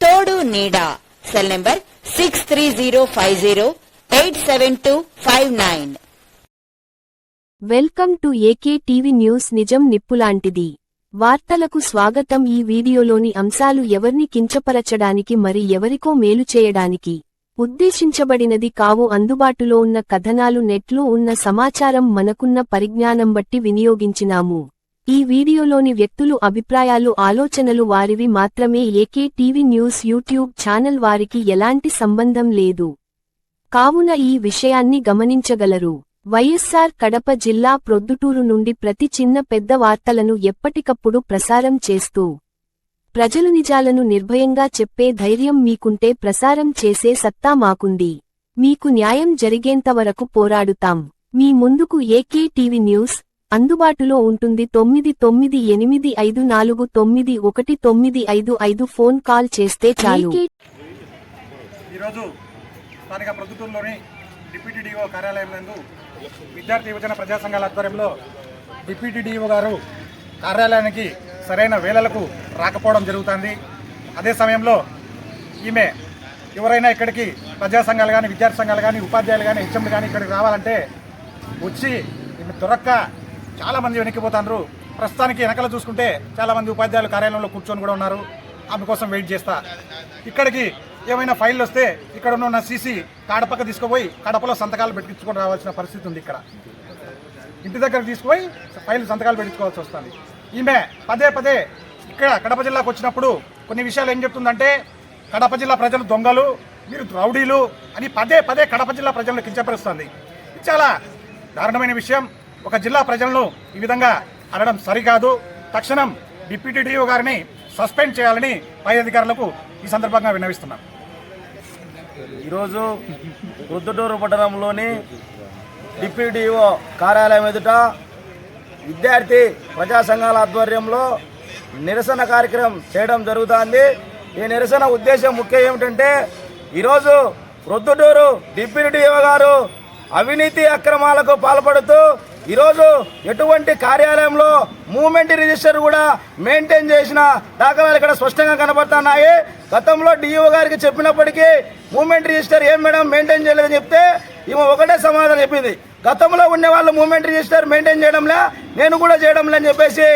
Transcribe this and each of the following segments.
తోడు నీడా. Cell number six three zero five zero eight seven two five nine welcome to AK TV news నిజం నిప్పులాంటిది. వార్తలకు స్వాగతం ఈ వీడియోలోని అంశాలు ఎవర్ని కించపరచడానికి మరి ఎవరికో మేలు చేయడానికి. ఉద్దేశించబడినది కావు అందుబాటులో ఉన్న కథనాలు నెట్లో ఉన్న సమాచారం మనకున్న పరిజ్ఞానం బట్టి వినియోగించినాము. ఈ వీడియోలోని వ్యక్తులు అభిప్రాయాలు ఆలోచనలు వారివి మాత్రమే. AK TV news YouTube channel వారికి ఎలాంటి సంబంధం లేదు. కావున ఈ విషయాన్ని గమనించగలరు. వైఎస్సార్ కడప జిల్లా ప్రొద్దుటూరు నుండి ప్రతి చిన్న పెద్ద వార్తలను ఎప్పటికప్పుడు ప్రసారం చేస్తూ ప్రజలు నిజాలను నిర్భయంగా చెప్పే ధైర్యం మీకుంటే ప్రసారం చేసే సత్తా మాకుంది. మీకు న్యాయం జరిగేంతవరకు పోరాడుతాం. మీ ముందుకు ఏకే టీవీ న్యూస్ అందుబాటులో ఉంటుంది తొమ్మిది తొమ్మిది ఎనిమిది ఐదు నాలుగు తొమ్మిది ఒకటి తొమ్మిది ఐదు ఐదు ఫోన్ కాల్ చేస్తే చాలు. ఈరోజు స్థానిక ప్రొద్దుటూరులోని డిప్యూటీ డిఓ కార్యాలయం నందు విద్యార్థి యువజన ప్రజా సంఘాల ఆధ్వర్యంలో డిప్యూటీ డిఓ గారు కార్యాలయానికి సరైన వేళలకు రాకపోవడం జరుగుతుంది. అదే సమయంలో ఈమె ఎవరైనా ఇక్కడికి ప్రజా సంఘాలు కానీ విద్యార్థి సంఘాలు కానీ ఉపాధ్యాయులు కానీ హెచ్ఎంలు కానీ ఇక్కడికి రావాలంటే వచ్చి ఈమె దొరక్క చాలామంది వెనక్కిపోతాండ్రు. ప్రస్తుతానికి వెనకలు చూసుకుంటే చాలామంది ఉపాధ్యాయులు కార్యాలయంలో కూర్చొని కూడా ఉన్నారు. ఆమె కోసం వెయిట్ చేస్తా. ఇక్కడికి ఏమైనా ఫైల్ వస్తే ఇక్కడ ఉన్న సీసీ కాడపక్క తీసుకుపోయి కడపలో సంతకాలు పెట్టించుకొని రావాల్సిన పరిస్థితి ఉంది ఇక్కడ. ఇంటి దగ్గర తీసుకుపోయి ఫైల్ సంతకాలు పెట్టించుకోవాల్సి వస్తుంది. ఈమె పదే పదే ఇక్కడ కడప జిల్లాకు వచ్చినప్పుడు కొన్ని విషయాలు ఏం చెప్తుందంటే కడప జిల్లా ప్రజలు దొంగలు మీరు రౌడీలు అని పదే పదే కడప జిల్లా ప్రజలను కించపరుస్తుంది. చాలా దారుణమైన విషయం. ఒక జిల్లా ప్రజలను ఈ విధంగా అనడం సరికాదు. తక్షణం డిప్యూటీ డిఓ గారిని సస్పెండ్ చేయాలని పై అధికారులకు ఈ సందర్భంగా విన్నవిస్తున్నాం. ఈరోజు రుద్దుటూరు పట్టణంలోని డిప్యూటీఓ కార్యాలయం ఎదుట విద్యార్థి ప్రజా సంఘాల ఆధ్వర్యంలో నిరసన కార్యక్రమం చేయడం జరుగుతుంది. ఈ నిరసన ఉద్దేశం ముఖ్యం ఏమిటంటే ఈరోజు రుద్దుటూరు డిప్యూటీఓ గారు అవినీతి అక్రమాలకు పాల్పడుతూ ఈరోజు ఎటువంటి కార్యాలయంలో మూమెంట్ రిజిస్టర్ కూడా మెయింటైన్ చేసిన దాఖలాలు ఇక్కడ స్పష్టంగా కనబడుతున్నాయి. గతంలో డిఈఓ గారికి చెప్పినప్పటికీ మూమెంట్ రిజిస్టర్ ఏం మేడం మెయింటైన్ చేయలేదని చెప్తే ఈమె ఒకటే సమాధానం చెప్పింది. గతంలో ఉండే వాళ్ళు మూమెంట్ రిజిస్టర్ మెయింటైన్ చేయడంలే నేను కూడా చేయడంలే అని చెప్పేసి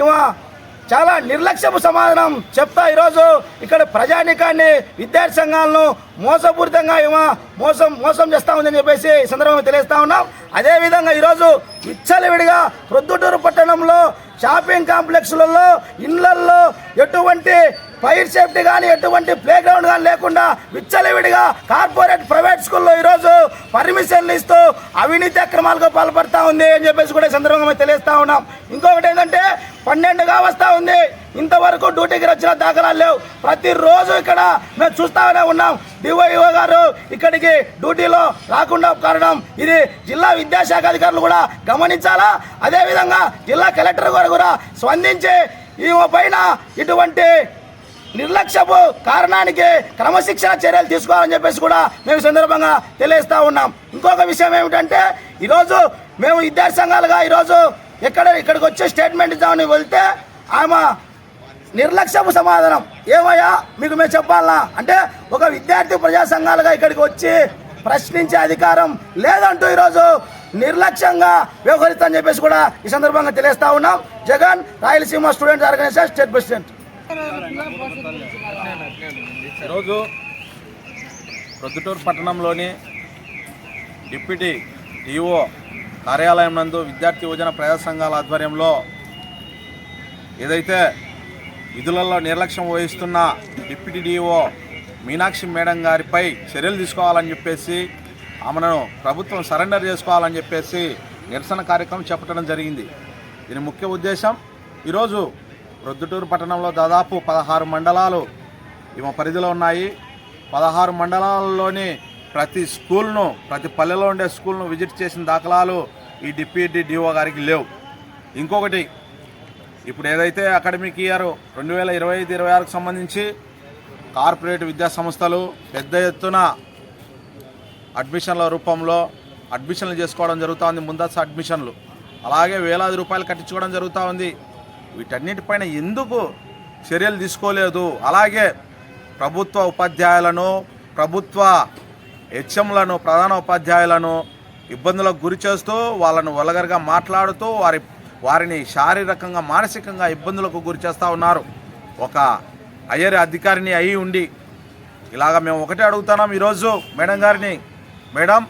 ఈమె చాలా నిర్లక్ష్యపు సమాధానం చెప్తా ఈరోజు ఇక్కడ ప్రజానికాన్ని విద్యార్థి సంఘాలను మోసపూరితంగా ఏమో మోసం మోసం చేస్తా ఉందని చెప్పేసి ఈ సందర్భంగా తెలియస్తా ఉన్నాం. అదేవిధంగా ఈరోజు విచ్చలవిడిగా ప్రొద్దుటూరు పట్టణంలో షాపింగ్ కాంప్లెక్స్లలో ఇళ్ళల్లో ఎటువంటి ఫైర్ సేఫ్టీ కానీ ఎటువంటి ప్లే గ్రౌండ్ కానీ లేకుండా విచ్చలవిడిగా కార్పొరేట్ ప్రైవేట్ స్కూల్లో ఈరోజు పర్మిషన్లు ఇస్తూ అవినీతి అక్రమాలకు పాల్పడతా ఉంది అని చెప్పేసి కూడా సందర్భంగా తెలియస్తా ఉన్నాం. ఇంకొకటి ఏంటంటే పన్నెండుగా వస్తూ ఉంది. ఇంతవరకు డ్యూటీకి వచ్చిన దాఖలాలు లేవు. ప్రతిరోజు ఇక్కడ మేము చూస్తానే ఉన్నాం. డివైఓ గారు ఇక్కడికి డ్యూటీలో రాకుండా కారణం ఇది జిల్లా విద్యాశాఖ అధికారులు కూడా గమనించాలా? అదేవిధంగా జిల్లా కలెక్టర్ గారు కూడా స్పందించి ఈ పైన ఇటువంటి నిర్లక్ష్యపు కారణానికి క్రమశిక్షణ చర్యలు తీసుకోవాలని చెప్పేసి కూడా మేము సందర్భంగా తెలియజేస్తూ ఉన్నాం. ఇంకొక విషయం ఏమిటంటే ఈరోజు మేము విద్యార్థి సంఘాలుగా ఈరోజు ఎక్కడ ఇక్కడికి వచ్చే స్టేట్మెంట్ ఇద్దామని వెళ్తే ఆమె నిర్లక్ష్యపు సమాధానం. ఏమయ్యా? మీకు మేము చెప్పాలనా అంటే ఒక విద్యార్థి ప్రజా సంఘాలుగా ఇక్కడికి వచ్చి ప్రశ్నించే అధికారం లేదంటూ ఈరోజు నిర్లక్ష్యంగా వ్యవహరిస్తా చెప్పేసి కూడా ఈ సందర్భంగా తెలియస్తా ఉన్నాం. Jagan Rayalaseema students organisation state president. ఈరోజు ప్రొద్దుటూరు పట్టణంలోని డిప్యూటీ డిఓ కార్యాలయం నందు విద్యార్థి యువజన ప్రజా సంఘాల ఆధ్వర్యంలో ఏదైతే విధులలో నిర్లక్ష్యం వహిస్తున్న డిప్యూటీ డిఓ మీనాక్షి మేడం గారిపై చర్యలు తీసుకోవాలని చెప్పేసి ఆమెను ప్రభుత్వం సరెండర్ చేసుకోవాలని చెప్పేసి నిరసన కార్యక్రమం చెప్పడం జరిగింది. దీని ముఖ్య ఉద్దేశం ఈరోజు ప్రొద్దుటూరు పట్టణంలో దాదాపు పదహారు మండలాలు ఈమె పరిధిలో ఉన్నాయి. పదహారు మండలాల్లోని ప్రతి స్కూల్ను ప్రతి పల్లెలో ఉండే స్కూల్ను విజిట్ చేసిన దాఖలాలు ఈ డిప్యూటీ డిఓ గారికి లేవు. ఇంకొకటి ఇప్పుడు ఏదైతే అకాడమిక్ ఇయర్ రెండు వేల ఇరవై ఐదు ఇరవై ఆరుకు సంబంధించి కార్పొరేట్ విద్యా సంస్థలు పెద్ద ఎత్తున అడ్మిషన్ల రూపంలో అడ్మిషన్లు చేసుకోవడం జరుగుతూ ఉంది ముందస్తు అడ్మిషన్లు. అలాగే వేలాది రూపాయలు కట్టించుకోవడం జరుగుతూ ఉంది. వీటన్నిటిపైన ఎందుకు చర్యలు తీసుకోలేదు? అలాగే ప్రభుత్వ ఉపాధ్యాయులను ప్రభుత్వ హెచ్ఎంలను ప్రధాన ఉపాధ్యాయులను ఇబ్బందులకు గురి చేస్తూ వాళ్ళను వలగరగా మాట్లాడుతూ వారి వారిని శారీరకంగా మానసికంగా ఇబ్బందులకు గురి చేస్తూ ఉన్నారు. ఒక అయ్యర్ అధికారిని అయి ఉండి ఇలాగ మేము ఒకటే అడుగుతున్నాం ఈరోజు మేడం గారిని. మేడం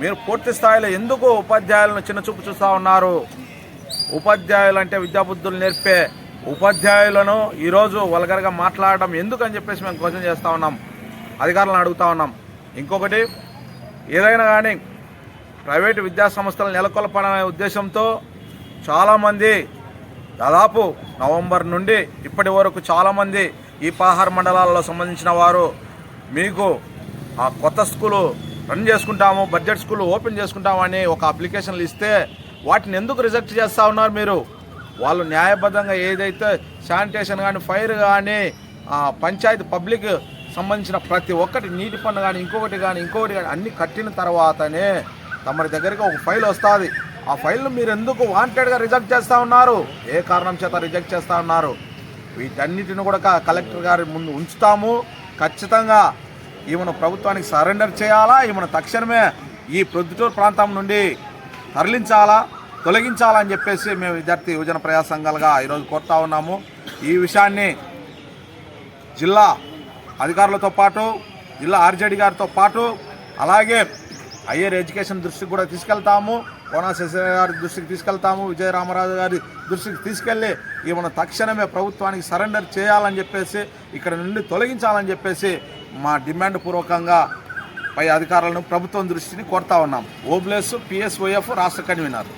మీరు పూర్తి స్థాయిలో ఎందుకు ఉపాధ్యాయులను చిన్న చూపు చూస్తూ ఉన్నారు? ఉపాధ్యాయులు అంటే విద్యాబుద్ధులు నేర్పే ఉపాధ్యాయులను ఈరోజు వల్గర్గా మాట్లాడడం ఎందుకు అని చెప్పేసి మేము క్వశ్చన్ చేస్తూ ఉన్నాం అధికారులను అడుగుతా ఉన్నాం. ఇంకొకటి ఏదైనా కానీ ప్రైవేటు విద్యాసంస్థలు నెలకొల్పడనే నెలకొల్పాలనే ఉద్దేశంతో చాలామంది దాదాపు నవంబర్ నుండి ఇప్పటి వరకు చాలామంది ఈ పదహారు మండలాల్లో సంబంధించిన వారు మీకు ఆ కొత్త స్కూలు రన్ చేసుకుంటాము బడ్జెట్ స్కూల్ ఓపెన్ చేసుకుంటామని ఒక అప్లికేషన్లు ఇస్తే వాటిని ఎందుకు రిజెక్ట్ చేస్తూ ఉన్నారు మీరు? వాళ్ళు న్యాయబద్ధంగా ఏదైతే శానిటేషన్ కానీ ఫైర్ కానీ పంచాయతీ పబ్లిక్ సంబంధించిన ప్రతి ఒక్కటి నీటి పన్ను కానీ ఇంకొకటి కానీ ఇంకొకటి కానీ అన్ని కట్టిన తర్వాతనే తమరి దగ్గరికి ఒక ఫైల్ వస్తుంది. ఆ ఫైల్ను మీరు ఎందుకు వాంటెడ్గా రిజెక్ట్ చేస్తూ ఉన్నారు? ఏ కారణం చేత రిజెక్ట్ చేస్తూ ఉన్నారు? వీటన్నిటిని కూడా కలెక్టర్ గారి ముందు ఉంచుతాము. ఖచ్చితంగా ఈమెను ప్రభుత్వానికి సరెండర్ చేయాలా? ఈమెను తక్షణమే ఈ ప్రొద్దుటూరు ప్రాంతం నుండి తరలించాలా? తొలగించాలా అని చెప్పేసి మేము విద్యార్థి యువజన ప్రజా సంఘాలుగా ఈరోజు కోరుతా ఉన్నాము. ఈ విషయాన్ని జిల్లా అధికారులతో పాటు జిల్లా ఆర్జేడీ గారితో పాటు అలాగే హయ్యర్ ఎడ్యుకేషన్ దృష్టికి కూడా తీసుకెళ్తాము. కోనా గారి దృష్టికి తీసుకెళ్తాము విజయ రామరాజు గారి దృష్టికి తీసుకెళ్ళి ఈమెను తక్షణమే ప్రభుత్వానికి సరెండర్ చేయాలని చెప్పేసి ఇక్కడ నుండి తొలగించాలని చెప్పేసి మా డిమాండ్ పూర్వకంగా పై అధికారులను ప్రభుత్వం దృష్టిని కోరుతా ఉన్నాం. ఓబ్లెస్ పిఎస్ఓఎఫ్ రాష్ట్ర కన్వీనర్.